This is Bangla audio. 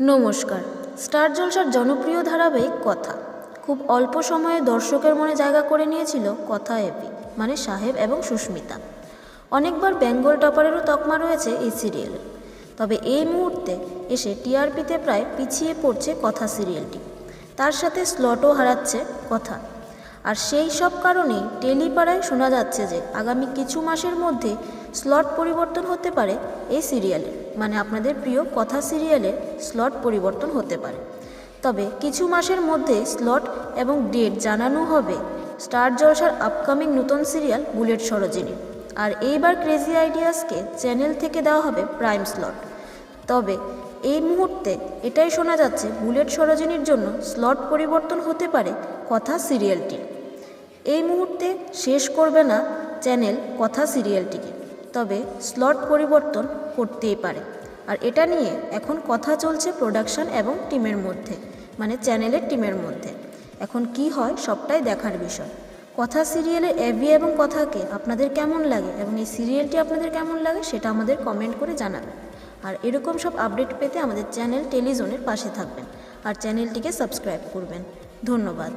নমস্কার। স্টার জলসার জনপ্রিয় ধারাবাহিক কথা। খুব অল্প সময়ে দর্শকের মনে জায়গা করে নিয়েছিল কথা এপি মানে সাহেব এবং সুস্মিতা। অনেকবার বেঙ্গল টপারেরও তকমা রয়েছে এই সিরিয়ালে। তবে এই মুহূর্তে এসে টিআরপিতে প্রায় পিছিয়ে পড়ছে কথা সিরিয়ালটি। তার সাথে স্লটও হারাচ্ছে কথা। আর সেই সব কারণেই টেলিপাড়ায় শোনা যাচ্ছে যে আগামী কিছু মাসের মধ্যে স্লট পরিবর্তন হতে পারে এই সিরিয়ালে। মানে আপনাদের প্রিয় কথা সিরিয়ালে স্লট পরিবর্তন হতে পারে। তবে কিছু মাসের মধ্যে স্লট এবং ডেট জানানো হবে স্টার জলসার আপকামিং নতুন সিরিয়াল বুলেট সরোজিনী। আর এইবার ক্রেজি আইডিয়াসকে চ্যানেল থেকে দেওয়া হবে প্রাইম স্লট। তবে এই মুহূর্তে এটাই শোনা যাচ্ছে বুলেট সরোজিনীর জন্য স্লট পরিবর্তন হতে পারে কথা সিরিয়ালটির। এই মুহূর্তে শেষ করবে না চ্যানেল কথা সিরিয়ালটিকে। তবে স্লট পরিবর্তন করতেই পারে। আর এটা নিয়ে এখন কথা চলছে প্রোডাকশন এবং টিমের মধ্যে মানে চ্যানেলের টিমের মধ্যে। এখন কি হয় সবটাই দেখার বিষয়। কথা সিরিয়ালে এভি এবং কথাকে আপনাদের কেমন লাগে এবং এই সিরিয়ালটি আপনাদের কেমন লাগে সেটা আমাদের কমেন্ট করে জানাবেন। আর এরকম সব আপডেট পেতে আমাদের চ্যানেল টেলিজোনের পাশে থাকবেন। আর চ্যানেলটিকে সাবস্ক্রাইব করবেন। ধন্যবাদ।